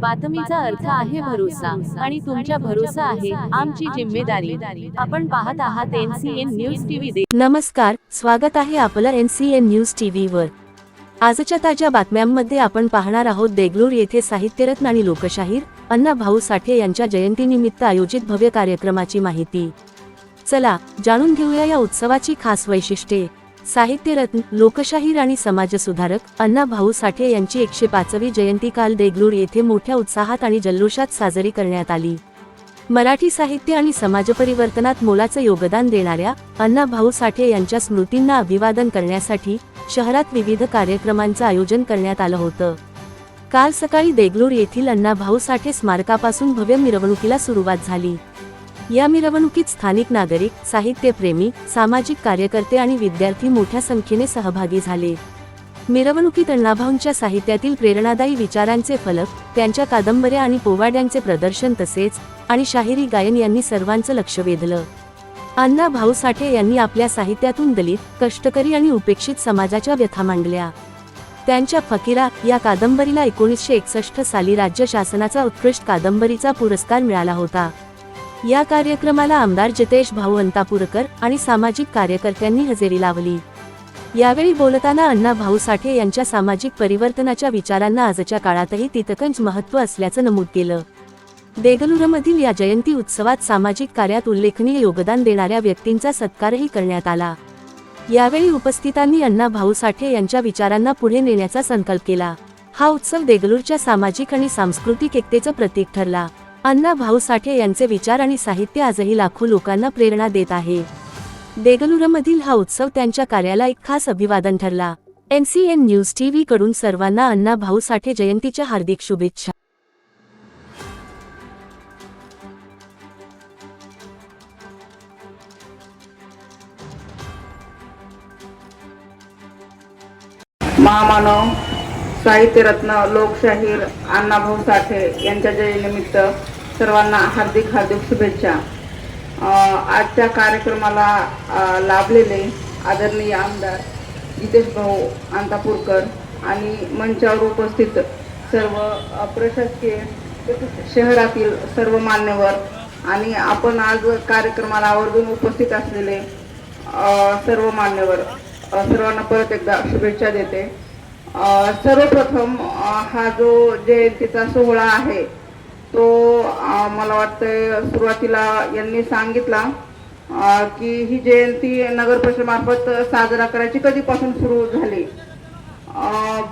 बातमीचा अर्थ आहे भरोसा आणि तुमच्या भरोसा आहे आमची जिम्मेदारी. आपण पाहत आहात एनसीएन न्यूज टीव्ही नमस्कार स्वागत आहे आपलं N C N news T वर आजच्या ताज्या बातम्यांमध्ये आपण पाहणार आहोत देगलूर येथे साहित्यरत्न आणि लोकशाहीर अण्णा भाऊ साठे यांच्या जयंतीनिमित्त आयोजित भव्य कार्यक्रमाची माहिती. चला जाणून घेऊया या उत्सवाची खास वैशिष्ट्ये. साहित्यरत्न लोकशाहीर आणि समाजसुधारक अण्णा भाऊ साठे यांची एकशे पाचवी जयंती काल देगलूर येथे मोठ्या उत्साहात आणि जल्लोषात साजरी करण्यात आली. मराठी साहित्य आणि समाजपरिवर्तनात मोलाचं योगदान देणाऱ्या अण्णा भाऊ साठे यांच्या स्मृतींना अभिवादन करण्यासाठी शहरात विविध कार्यक्रमांचं आयोजन करण्यात आलं होतं. काल सकाळी देगलूर येथील अण्णा भाऊ साठे स्मारकापासून भव्य मिरवणुकीला सुरुवात झाली. या मिरवणुकीत स्थानिक नागरिक साहित्यप्रेमी सामाजिक कार्यकर्ते आणि विद्यार्थी मोठ्या संख्येने सहभागी झाले. मिरवणुकीत अण्णाभाऊंच्या साहित्यातील प्रेरणादायी विचारांचे फलक त्यांच्या कादंबऱ्या आणि पोवाड्यांचे प्रदर्शन तसेच आणि शाहिरी गायन यांनी सर्वांचं लक्ष वेधलं. अण्णा भाऊ साठे यांनी आपल्या साहित्यातून दलित कष्टकरी आणि उपेक्षित समाजाच्या व्यथा मांडल्या. त्यांच्या फकीरा या कादंबरीला एकोणीसशे एकसष्ट साली राज्य शासनाचा उत्कृष्ट कादंबरीचा पुरस्कार मिळाला होता. या कार्यक्रमाला आमदार जितेश भाऊ अंतापूरकर आणि सामाजिक कार्यकर्त्यांनी हजेरी लावली. यावेळी बोलताना अण्णा भाऊ साठे यांच्या सामाजिक परिवर्तनाच्या विचारांना आजच्या काळातही तितकंच महत्त्व असल्याचं नमूद केलं. देगलूरमधील या जयंती उत्सवात सामाजिक कार्यात उल्लेखनीय योगदान देणाऱ्या व्यक्तींचा सत्कारही करण्यात आला. यावेळी उपस्थितांनी अण्णा भाऊ साठे यांच्या विचारांना पुढे नेण्याचा संकल्प केला. हा उत्सव देगलूरच्या सामाजिक आणि सांस्कृतिक एकतेचं प्रतीक ठरला. अण्णा भाऊ साठे यांचे विचार आणि साहित्य आजही लाखो लोकांना प्रेरणा देत आहे. देगलुरमधील हा उत्सव त्यांच्या कार्याला एक खास अभिवादन ठरला. एनसीएन न्यूज टीव्ही कडून सर्वांना अण्णा भाऊ साठे जयंतीच्या हार्दिक शुभेच्छा. महामानव साहित्यरत्न लोकशाहीर अण्णाभाऊ साठे यांच्या जयनिमित्त सर्वांना हार्दिक हार्दिक शुभेच्छा. आजच्या कार्यक्रमाला लाभलेले आदरणीय आमदार जितेश भाऊ अंतापूरकर आणि मंचावर उपस्थित सर्व प्रशासकीय शहरातील सर्व मान्यवर आणि आपण आज कार्यक्रमाला आवर्जून उपस्थित असलेले सर्व मान्यवर सर्वांना परत एकदा शुभेच्छा देते. सर्वप्रथम हा जो जयंतीचा सोहळा आहे तो मला वाटतं सुरुवातीला यांनी सांगितला की ही जयंती नगर परिषदेमार्फत साजरा करायची कधीपासून सुरू झाली?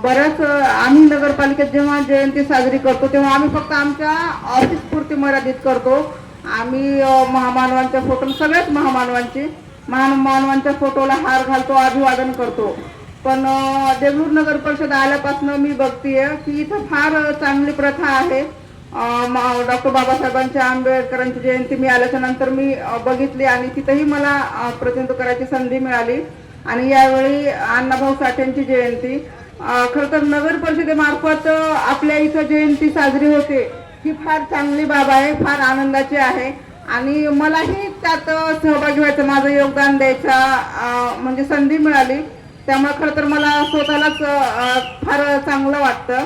बऱ्याच आम्ही नगरपालिकेत जेव्हा जयंती साजरी करतो तेव्हा आम्ही फक्त आमच्या ऑफिस पुरती मर्यादित करतो. आम्ही महामानवांच्या फोटो सगळ्याच महामानवांची महामानवांच्या फोटोला हार घालतो अभिवादन करतो. पण देगलूर नगर परिषद आल्यापासून मी बघतीये की इथं फार चांगली प्रथा आहे. डॉक्टर बाबासाहेबांच्या आंबेडकरांची जयंती मी आल्याच्यानंतर मी बघितली आणि तिथंही मला अ, प्रतिनिधित्व करायची संधी मिळाली. आणि यावेळी अण्णाभाऊ साठेंची जयंती. खरं तर नगर परिषदेमार्फत आपल्या इथं जयंती साजरी होते. ही फार चांगली बाब आहे फार आनंदाची आहे. आणि मलाही त्यात सहभागी व्हायचं माझं योगदान द्यायचा म्हणजे संधी मिळाली. त्यामुळे खरं तर मला स्वतःलाच फार चांगलं वाटतं.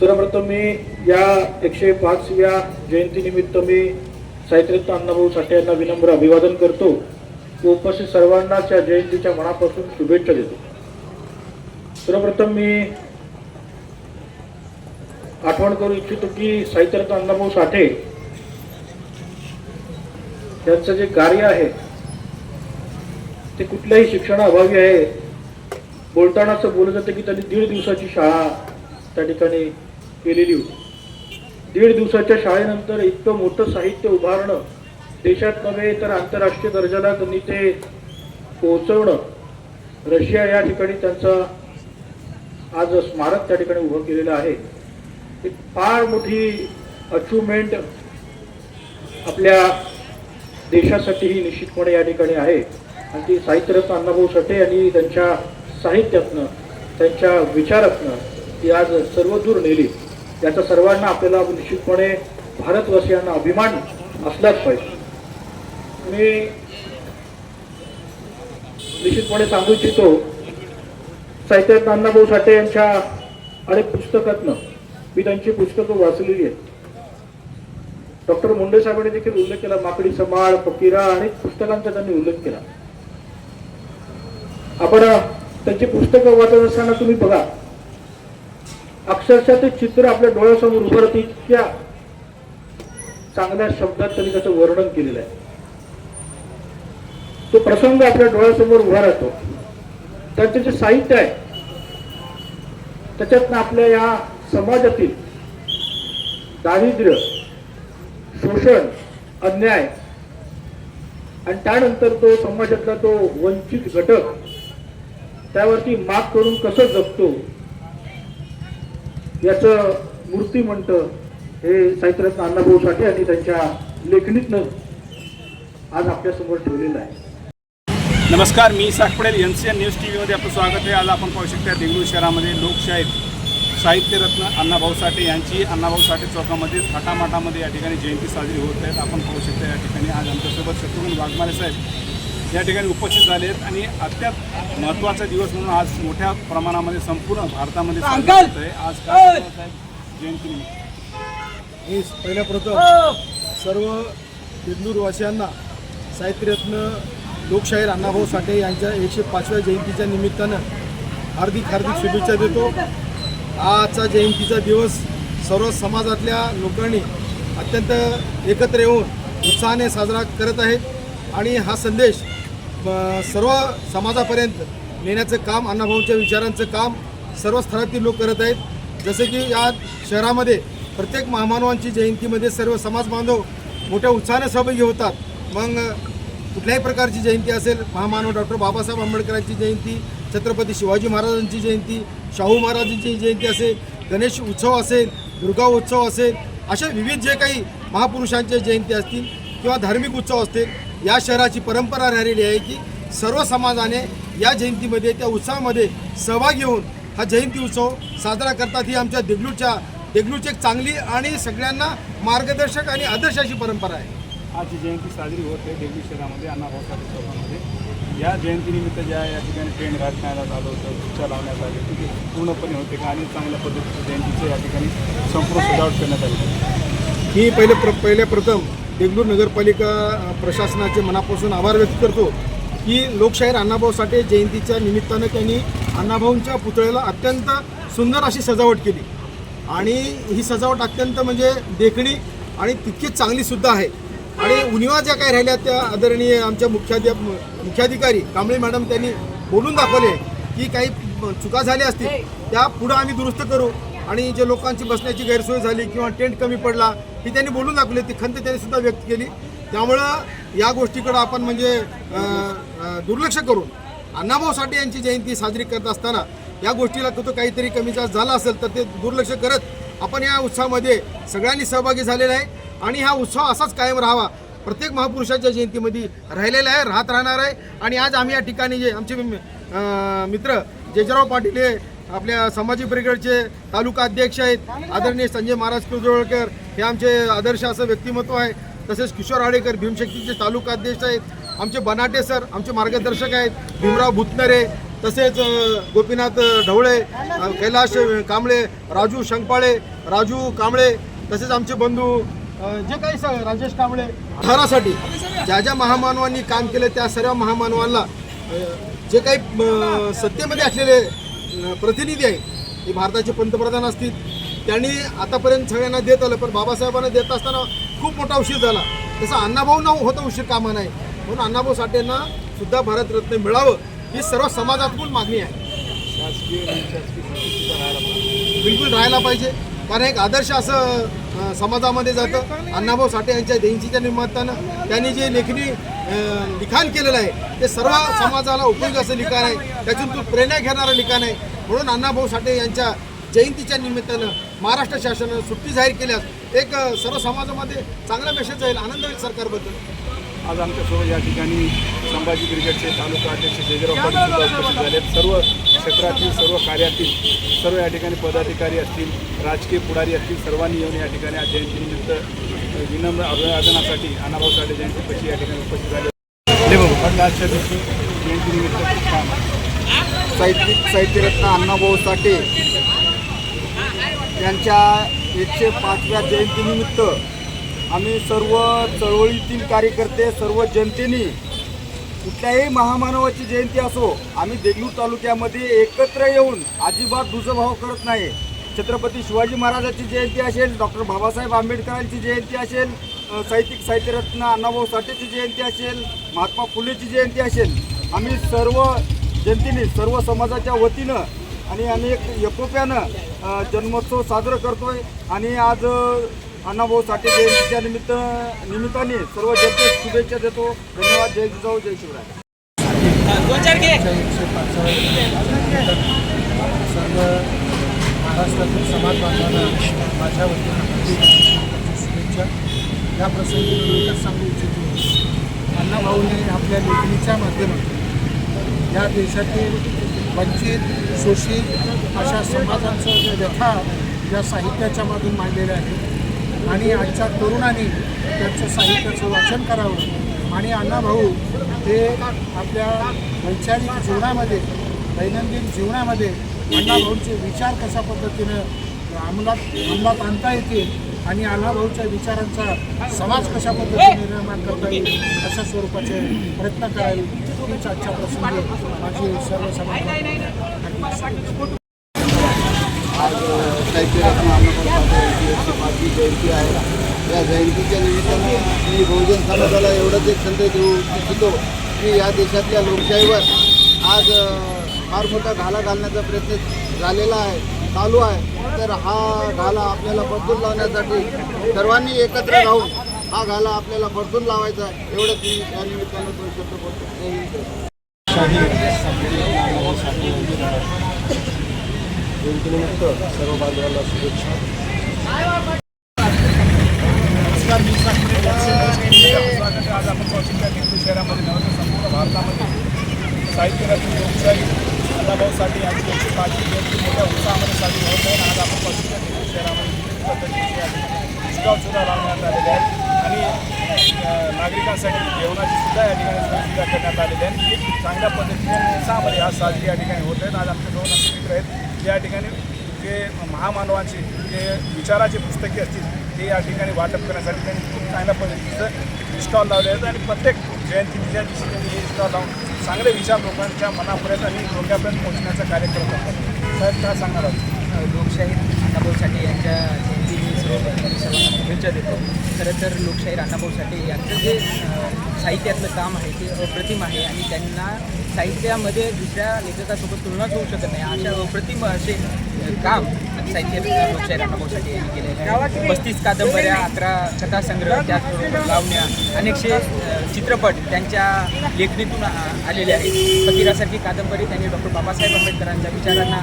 सर्वप्रथम मी या एकशे पाचव्या जयंतीनिमित्त मी साहित्यरत्न अण्णाभाऊ साठे यांना विनम्र अभिवादन करतो. व उपस्थित सर्वांना त्या जयंतीच्या मनापासून शुभेच्छा देतो. सर्वप्रथम मी आठवण करू इच्छितो की साहित्यरत्न अण्णाभाऊ साठे यांचं जे कार्य आहे ते कुठल्याही शिक्षणाअभावी आहे. बोलतानाच बोलत बोललं जातं की त्यांनी दीड दिवसाची शाळा त्या ठिकाणी केलेली होती. दीड दिवसाच्या शाळेनंतर इतकं मोठं साहित्य उभारणं देशात नव्हे तर आंतरराष्ट्रीय दर्जाला त्यांनी ते पोहोचवणं रशिया या ठिकाणी त्यांचा आज स्मारक त्या ठिकाणी उभं केलेलं आहे. एक फार मोठी अचिव्हमेंट आपल्या देशासाठीही निश्चितपणे या ठिकाणी आहे. आणि ती साहित्यरत्न अण्णाभाऊ साठे यांनी त्यांच्या साहित्यातनं त्यांच्या विचारातनं ती आज सर्वदूर नेली. याचा सर्वांना आपल्याला निश्चितपणे भारतवासियांना अभिमान असलाच पाहिजे. मी निश्चितपणे सांगू इच्छितो साहित्य अण्णाभाऊ साठे यांच्या अनेक पुस्तकातनं मी त्यांची पुस्तकं वाचलेली आहेत. डॉक्टर मुंडे साहेबांनी देखील उल्लेख केला माकडी समाळ फकीरा अनेक पुस्तकांचा त्यांनी उल्लेख केला. आपण त्यांची पुस्तकं वाचत असताना तुम्ही बघा अक्षरशः ते चित्र आपल्या डोळ्यासमोर उभं राहते इतक्या चांगल्या शब्दात त्यांनी त्याचं वर्णन केलेलं आहे. तो प्रसंग आपल्या डोळ्यासमोर उभा राहतो. त्यांचं जे साहित्य आहे त्याच्यातनं आपल्या या समाजातील दारिद्र्य शोषण अन्याय आणि त्यानंतर तो समाजातला तो वंचित घटक त्यावरती मात करून कसं जगतो याचं मूर्ती म्हणतं हे साहित्यरत्न अण्णाभाऊ साठे यांनी त्यांच्या लेखणीतनं आज आपल्यासमोर ठेवलेलं आहे. नमस्कार मी Isak Padel N C N news T व्हीमध्ये आपलं स्वागत आहे. आज आपण पाहू शकता देगलूर शहरामध्ये लोकशाहीर साहित्यरत्न अण्णाभाऊ साठे यांची अण्णाभाऊ साठे चौकामध्ये थाटामाटामध्ये या ठिकाणी जयंती साजरी होत आहेत आपण पाहू शकता या ठिकाणी आज आमच्यासोबत शत्रुघ्न वाघमारे साहेब या ठिकाणी उपस्थित झाले आहेत आणि अत्यंत महत्त्वाचा दिवस म्हणून आज मोठ्या प्रमाणामध्ये संपूर्ण भारतामध्ये साजरा होत आहे. आज काय जयंतीनिमित्त मी पहिल्या प्रथम सर्व देगलूरवासियांना साहित्यरत्न लोकशाहीर अण्णाभाऊ साठे यांच्या एकशे पाचव्या जयंतीच्या निमित्तानं हार्दिक हार्दिक शुभेच्छा देतो. आजचा जयंतीचा दिवस सर्व समाजातल्या लोकांनी अत्यंत एकत्र येऊन उत्साहाने साजरा करत आहेत आणि हा संदेश सर्व समाजापर्यंत नेण्याचं काम अण्णाभाऊंच्या विचारांचं काम सर्व स्तरातील लोक करत आहेत. जसे की या शहरामध्ये प्रत्येक महामानवांची जयंतीमध्ये सर्व समाज बांधव मोठ्या उत्साहाने सहभागी होतात. मग कुठल्याही प्रकारची जयंती असेल महामानव डॉक्टर बाबासाहेब आंबेडकरांची जयंती छत्रपती शिवाजी महाराजांची जयंती शाहू महाराजांची जयंती असेल गणेश उत्सव असेल दुर्गा उत्सव असेल अशा विविध जे काही महापुरुषांच्या जयंती असतील किंवा धार्मिक उत्सव असतील या शहराची परंपरा राहिलेली आहे की सर्व समाजाने या जयंतीमध्ये त्या उत्सवामध्ये सहभागी होऊन हा जयंती उत्सव साजरा करतात. ही आमच्या देगलूरच्या देगलूरची एक चांगली आणि सगळ्यांना मार्गदर्शक आणि आदर्श अशी परंपरा आहे. आजची जयंती साजरी होत देगलूर शहरामध्ये अण्णाभाऊ साठे चौकामध्ये. या जयंतीनिमित्त ज्या या ठिकाणी ट्रेंड घालण्यात आलं होतं खुर्च्या लावण्यात आली ती पूर्णपणे होते का? आणि चांगल्या पद्धतीचं जयंतीचं या ठिकाणी संपूर्ण सजावट करण्यात आली. मी पहिले प्र पहिल्या प्रथम देगलूर नगरपालिका प्रशासनाचे मनापासून आभार व्यक्त करतो की लोकशाहीर अण्णाभाऊ साठे जयंतीच्या निमित्तानं त्यांनी अण्णाभाऊंच्या पुतळ्याला अत्यंत सुंदर अशी सजावट केली. आणि ही सजावट अत्यंत म्हणजे देखणी आणि तितकीच चांगलीसुद्धा आहे. आणि उणिवा ज्या काही राहिल्या त्या आदरणीय आमच्या मुख्याध्या मुख्याधिकारी कांबळे मॅडम त्यांनी बोलून दाखवले की काही चुका झाल्या असतील त्या पुढं आम्ही दुरुस्त करू. आणि जे लोकांची बसण्याची गैरसोय झाली किंवा टेंट कमी पडला ही त्यांनी बोलून दाखवली ती खंत त्यांनी सुद्धा व्यक्त केली. त्यामुळं या गोष्टीकडं आपण म्हणजे दुर्लक्ष करून अण्णाभाऊ साठे यांची जयंती साजरी करत असताना या गोष्टीला कुठं काहीतरी कमी जास्त झाला असेल तर ते दुर्लक्ष करत आपण या उत्सवामध्ये सगळ्यांनी सहभागी झालेला आहे. आणि हा उत्सव असाच कायम राहावा. प्रत्येक महापुरुषाच्या जयंतीमध्ये राहिलेला आहे राहत राहणार आहे. आणि आज आम्ही या ठिकाणी जे आमचे मित्र जेजराव पाटील हे आपल्या संभाजी ब्रिगेडचे तालुका अध्यक्ष आहेत. आदरणीय संजय महाराज कुजोळकर हे आमचे आदर्श असं व्यक्तिमत्व आहे. तसेच किशोर आडेकर भीमशक्तीचे तालुका अध्यक्ष आहेत. आमचे बनाटे सर आमचे मार्गदर्शक आहेत. भीमराव भुतनरे तसेच गोपीनाथ ढवळे कैलाश कांबळे राजू शंकपाळे राजू कांबळे तसेच आमचे बंधू जे काही स राजेश कांबळे शहरासाठी ज्या ज्या महामानवांनी काम केलं त्या सर्व महामानवांना जे काही सत्तेमध्ये असलेले प्रतिनिधी आहेत ते भारताचे पंतप्रधान असतील. त्यांनी आतापर्यंत सगळ्यांना देत आलं पण बाबासाहेबांना देत असताना खूप मोठा उशीर झाला. तसं अण्णाभाऊंना होता उशीर कामा नाही. म्हणून अण्णाभाऊ साठेंना सुद्धा भारतरत्न मिळावं ही सर्व समाजातून मागणी आहे. बिलकुल राहायला पाहिजे. कारण एक आदर्श असं समाजामध्ये जातं. अण्णाभाऊ साठे यांच्या जयंतीच्या निमित्तानं त्यांनी जे लेखणी लिखाण केलेलं आहे ते सर्व समाजाला उपयोग असं लिखाण आहे. त्यातून प्रेरणा घेणारं लिखाण आहे. म्हणून अण्णाभाऊ साठे यांच्या जयंतीच्या निमित्तानं महाराष्ट्र शासनानं सुट्टी जाहीर केल्यास एक सर्व समाजामध्ये चांगला मेसेज जाईल आनंद होईल सरकारबद्दल. आज आमच्यासोबत या ठिकाणी संभाजी क्रिकेटचे तालुका अध्यक्ष शेजराव पाटील उपस्थित झाले. सर्व क्षेत्रातील सर्व कार्यातील सर्व या ठिकाणी पदाधिकारी असतील राजकीय पुढारी असतील सर्वांनी येऊन या ठिकाणी आज जयंतीनिमित्त विनम्र अभिवादनासाठी अण्णाभाऊ साठे जयंतीपाशी या ठिकाणी उपस्थित झाले. पण आजच्या दिवशी जयंतीनिमित्त साहित्यिक साहित्यरत्न अण्णाभाऊ साठे त्यांच्या एकशे पाचव्या जयंतीनिमित्त आम्ही सर्व चळवळीतील कार्यकर्ते सर्व जनतेने कुठल्याही महामानवाची जयंती असो आम्ही देगलूर तालुक्यामध्ये एकत्र येऊन अजिबात दुजभाव करत नाही. छत्रपती शिवाजी महाराजाची जयंती असेल डॉक्टर बाबासाहेब आंबेडकरांची जयंती असेल साहित्यिक साहित्यरत्न अण्णाभाऊ साठेची जयंती असेल महात्मा फुलेची जयंती असेल. आम्ही सर्व जनतेने सर्व समाजाच्या वतीनं आणि आम्ही एक एकोप्यानं जन्मोत्सव साजरा करतोय. आणि आज अण्णाभाऊ साठे जयंतीच्या निमित्त निमित्ताने सर्व जनतेस शुभेच्छा देतो. धन्यवाद. जय जिजाऊ जय शिवराय. सर्व महाराष्ट्रातील समाज बांधवांना माझ्या वतीनं शुभेच्छा. या प्रसंगी मी एकच सांगू इच्छितो. अण्णाभाऊने आपल्या लेखणीच्या माध्यमातून या देशातील वंचित शोषित अशा समाजांचं जे व्यथा या साहित्याच्या मधून मांडलेलं आहे आणि आजच्या तरुणांनी त्यांचं साहित्याचं वाचन करावं. आणि अण्णाभाऊ हे आपल्या वैचारिक जीवनामध्ये दैनंदिन जीवनामध्ये अण्णाभाऊंचे विचार कशा पद्धतीनं अंमलात अंमलात आणता येतील आणि अण्णाभाऊच्या विचारांचा समाज कशा पद्धतीने निर्माण करता येईल अशा स्वरूपाचे प्रयत्न करावे हीच आजच्या प्रसंगी माझी सर्व समाज साहित्यरत्न अण्णाभाऊ यांची जयंती आहे. या जयंतीच्या निमित्ताने मी बहुजन समाजाला एवढंच एक संदेश देऊ इच्छितो की या देशातल्या लोकशाहीवर आज फार मोठा घाला घालण्याचा प्रयत्न झालेला आहे चालू आहे. तर हा घाला आपल्याला परतून लावण्यासाठी सर्वांनी एकत्र राहून हा घाला आपल्याला परतून लावायचा आहे. एवढंच मी या निमित्तानं दोन शब्द बोलतो जय हिंद, जय भारत. जयंतीनिमित्त सर्व बांधवांना शुभेच्छा. नमस्कार मी आज आपण शहरामध्ये नव्हे संपूर्ण भारतामध्ये साहित्यरत्न लोकशाही अण्णाभाऊ साठे यांची पाचवी जयंती मोठ्या उत्साहामध्ये साजरी होत आहे आज आपण पाहू शहरामध्ये विविध पद्धतीचे सुद्धा लावण्यात आलेले आहेत आणि नागरिकांसाठी जेवणाची सुद्धा या ठिकाणी सोय करण्यात आलेली आहे. चांगल्या पद्धतीने उत्साहामध्ये आज साजरी या ठिकाणी होत आहेत. आज आमचे दोन असे मित्र आहेत. या ठिकाणी जे महामानवांचे जे विचाराचे पुस्तके असतील ते या ठिकाणी वाटप करण्यासाठी त्यांनी खूप चांगल्या पद्धतीचं स्टॉल लावले आहेत. आणि प्रत्येक जयंतीच्या दिवशी त्यांनी हे स्टॉल लावून चांगले विचार लोकांच्या मनापर्यंत आणि डोक्यापर्यंत पोहोचण्याचा कार्यक्रम करतात. साहेब काय सांगणार आहोत? लोकशाही अण्णाभाऊ यांच्या सर्वप्रथम सर्वांना शुभेच्छा देतो खरं तर लोकशाही राणाभाऊ साठे यांचं जे साहित्यातलं काम आहे ते अप्रतिम आहे आणि त्यांना साहित्यामध्ये दुसऱ्या लेखकासोबत तुलनाच होऊ शकत नाही. अशा अप्रतिम असे काम साहित्य लोकशाही राणाभाऊ साठे यांनी केलेलं आहे. पस्तीस कादंबऱ्या अकरा कथासंग्रह त्याचबरोबर लावण्या अनेकशे चित्रपट त्यांच्या लेखणीतून आलेले आहेत. फकीरासारखी कादंबरी त्यांनी डॉक्टर बाबासाहेब आंबेडकरांच्या विचारांना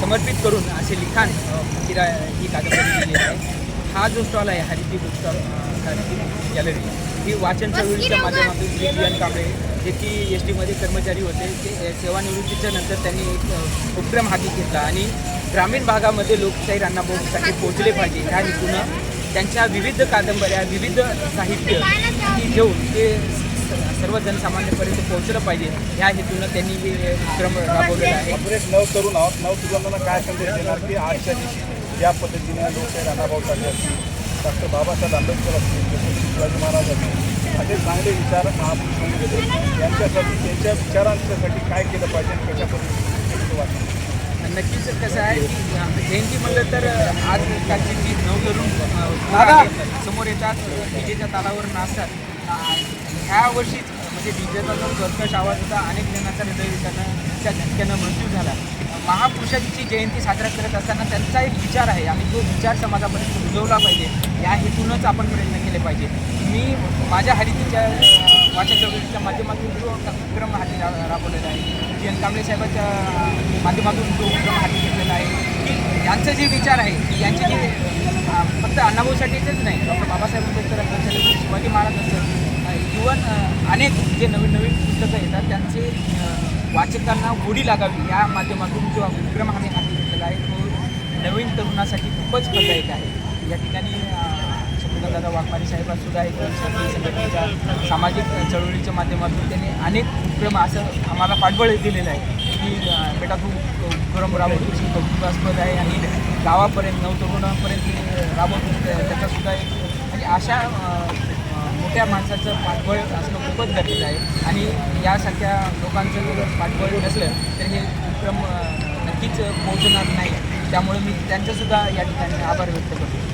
समर्पित करून असे लिखाण अ, फकीरा ही कादंबरी लिहिली आहे. हा जो स्टॉल आहे Hariti book stall Hariti gallery ही वाचन चळवळीच्या माध्यमातून एन कांबळे. जे की एस टीमध्ये कर्मचारी होते ते सेवानिवृत्तीच्या नंतर त्यांनी एक उपक्रम हाती घेतला आणि ग्रामीण भागामध्ये लोकशाही अण्णाभाऊसाठी पोहोचले पाहिजे. ह्या हेतूनं त्यांच्या विविध कादंबऱ्या विविध साहित्य घेऊन ते सर्व जनसामान्यपर्यंत पोहोचलं पाहिजे. ह्या हेतूनं त्यांनी हे उपक्रम राबवलेला आहे. एक नव तरुण आहोत. नव तरुणांना काय संदेश देणार? की आजच्या दिवशी ज्या पद्धतीने लोकशाही अण्णाभाऊ साठे असतील. डॉक्टर बाबासाहेब आंबेडकर असतील छत्रपती शिवाजी महाराज असतील. असे चांगले विचार आपण गेले यांच्यासाठी त्यांच्या विचारांच्यासाठी काय केलं पाहिजे आणि कशा पद्धतीने वाटतं? नक्कीच कसं आहे की जयंती म्हणलं तर आज कालची जी नवतरुण आहेत, समोर येतात डीजेच्या तालावर नाचतात. ह्या वर्षीच म्हणजे डीजेचा जो कर्कश आवाज होता अनेक जणांचा हृदयविकाराच्या झटक्यानं मृत्यू झाला. महापुरुषांची जयंती साजरा करत असताना त्यांचा एक विचार आहे आणि तो विचार समाजापर्यंत रुजवला पाहिजे. या हेतूनच आपण प्रयत्न केले पाहिजे. मी माझ्या हरितीच्या वाचा वाचन माध्यमातून जो उपक्रम हाती रा- राबवलेला आहे जी एन कांबळे साहेबांच्या माध्यमातून जो उपक्रम हाती घेतलेला आहे की यांचं जे विचार आहे यांचे जे फक्त अण्णाभाऊसाठीचंच नाही डॉक्टर बाबासाहेब आंबेडकर शिवाजी महाराज असतात इवन अनेक जे नवीन नवीन पुस्तकं येतात त्यांचे वाचकांना गोडी लागावी या माध्यमातून जो उपक्रम आम्ही हाती घेतलेला आहे तो नवीन तरुणासाठी खूपच फलदायक आहे. या ठिकाणी दादा शत्रुघ्नदादा वाघमारे साहेब सुद्धा एक संघटनेच्या सामाजिक चळवळीच्या माध्यमातून त्यांनी अनेक उपक्रम असं आम्हाला पाठबळ दिलेलं आहे. की बेटा तू उपक्रम राबवतो कौतुकास्पद आहे आणि गावापर्यंत नवतरुणांपर्यंत ते राबवतो. त्याचासुद्धा एक म्हणजे अशा मोठ्या माणसाचं पाठबळ असणं खूपच गरजेचं आहे. आणि यासारख्या लोकांचं जर पाठबळ नसलं तर हे उपक्रम नक्कीच पोहोचणार नाही. त्यामुळे मी त्यांचंसुद्धा या ठिकाणी आभार व्यक्त करतो.